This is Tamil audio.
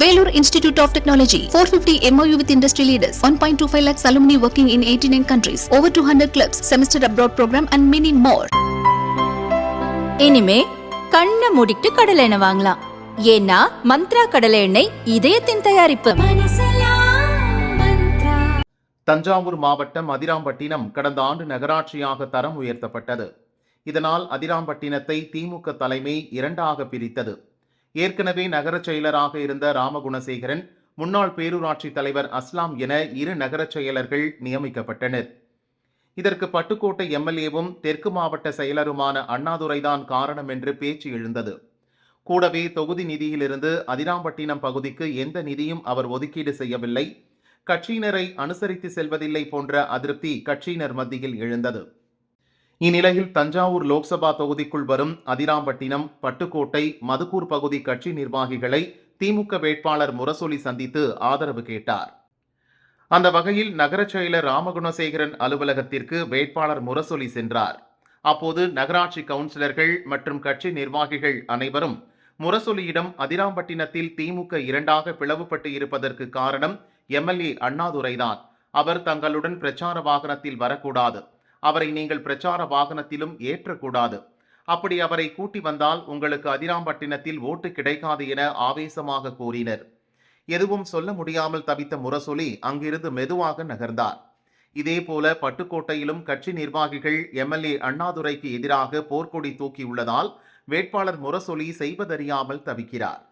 Vellore Institute of Technology, 450 MOU with industry leaders, 1.25 lakhs alumni working in 89 countries, over 200 clubs, semester abroad program and many more. இனிமே கண்ணை மூடிட்டு கடலை எண்ணெய் வாங்கலாம். ஏன்னா மந்த்ரா கடலை எண்ணெய் இதயத்தின் தயாரிப்பு. தஞ்சாவூர் மாவட்டம் அதிராம்பட்டினம் கடந்த ஆண்டு நகராட்சியாக தரம் உயர்த்தப்பட்டது. இதனால் அதிராம்பட்டினத்தை திமுக தலைமை இரண்டாக பிரித்தது. ஏற்கனவே நகரச் செயலராக இருந்த ராமகுணசேகரன் முன்னாள் பேரூராட்சி தலைவர் அஸ்லாம் என இரு நகரச் செயலர்கள் நியமிக்கப்பட்டனர். இதற்கு பட்டுக்கோட்டை எம்எல்ஏவும் தெற்கு மாவட்ட செயலருமான அண்ணாதுரைதான் காரணம் என்று பேச்சு எழுந்தது. கூடவே தொகுதி நிதியிலிருந்து அதிராம்பட்டினம் பகுதிக்கு எந்த நிதியும் அவர் ஒதுக்கீடு செய்யவில்லை. கட்சியினரை அனுசரித்து செல்வதில்லை போன்ற அதிருப்தி கட்சியினர் மத்தியில் எழுந்தது. இந்நிலையில் தஞ்சாவூர் லோக்சபா தொகுதிக்குள் வரும் அதிராம்பட்டினம் பட்டுக்கோட்டை மதுக்கூர் பகுதி கட்சி நிர்வாகிகளை திமுக வேட்பாளர் முரசொலி சந்தித்து ஆதரவு கேட்டார். அந்த வகையில் நகரச் செயலர் ராமகுணசேகரன் அலுவலகத்திற்கு வேட்பாளர் முரசொலி சென்றார். அப்போது நகராட்சி கவுன்சிலர்கள் மற்றும் கட்சி நிர்வாகிகள் அனைவரும் முரசொலியிடம் அதிராம்பட்டினத்தில் திமுக இரண்டாக பிளவுபட்டு இருப்பதற்கு காரணம் எம்எல்ஏ அண்ணாதுரைதான். அவர் தங்களுடன் பிரச்சார வாகனத்தில் வரக்கூடாது. அவரை நீங்கள் பிரச்சார வாகனத்திலும் ஏற்றக்கூடாது. அப்படி அவரை கூட்டி வந்தால் உங்களுக்கு அதிராம்பட்டினத்தில் ஓட்டு கிடைக்காது என ஆவேசமாக கூறினர். எதுவும் சொல்ல முடியாமல் தவித்த முரசொலி அங்கிருந்து மெதுவாக நகர்ந்தார். இதேபோல பட்டுக்கோட்டையிலும் கட்சி நிர்வாகிகள் எம்எல்ஏ அண்ணாதுரைக்கு எதிராக போர்க்கொடி தூக்கியுள்ளதால் வேட்பாளர் முரசொலி செய்வதறியாமல் தவிக்கிறார்.